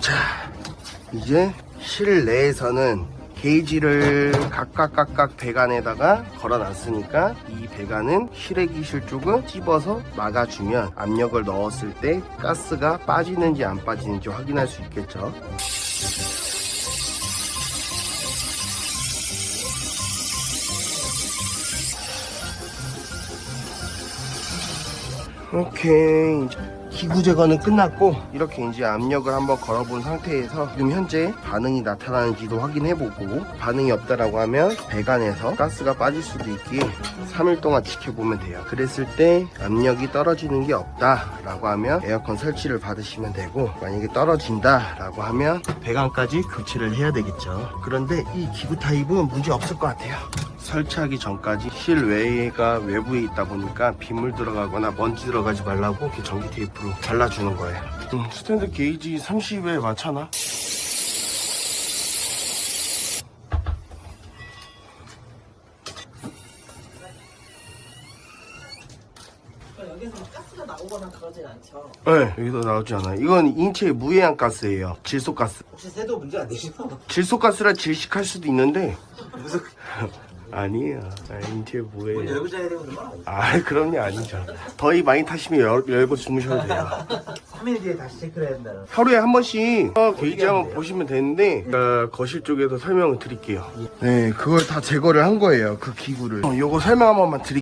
자, 이제 실내에서는 게이지를 각각 각각 배관에다가 걸어놨으니까 이 배관은 실외기실 쪽은 찝어서 막아주면 압력을 넣었을 때 가스가 빠지는지 안 빠지는지 확인할 수 있겠죠. 오케이. 기구 제거는 끝났고 이렇게 이제 압력을 한번 걸어본 상태에서 지금 현재 반응이 나타나는지도 확인해보고 반응이 없다라고 하면 배관에서 가스가 빠질 수도 있기에 3일 동안 지켜보면 돼요. 그랬을 때 압력이 떨어지는 게 없다 라고 하면 에어컨 설치를 받으시면 되고 만약에 떨어진다 라고 하면 배관까지 교체를 해야 되겠죠. 그런데 이 기구 타입은 문제 없을 것 같아요. 설치하기 전까지 실외가 외부에 있다 보니까 빗물 들어가거나 먼지 들어가지 말라고 이렇게 전기 테이프로 잘라주는 거예요. 음, 스탠드 게이지 30에 많잖아. 여기서 막 가스가 나오거나 그러진 않죠. 네, 여기서 나오지 않아요. 이건 인체 무해한 가스예요. 질소가스. 혹시 새도 문제 안 되시나? 질소가스라 질식할 수도 있는데 무슨 아니에요. 아, 인체 무해. 문 열고 자야 되는 건 아니죠. 아, 게 아니죠. 더위 많이 타시면 열, 열고 주무셔도 돼요. 3일 뒤에 다시 체크를 해야 된다는. 하루에 한 번씩 어, 게이지 한번? 보시면 되는데 제가 거실 쪽에서 설명을 드릴게요. 네, 그걸 다 제거를 한 거예요. 그 기구를. 어, 요거 설명 한 번만 드릴게요.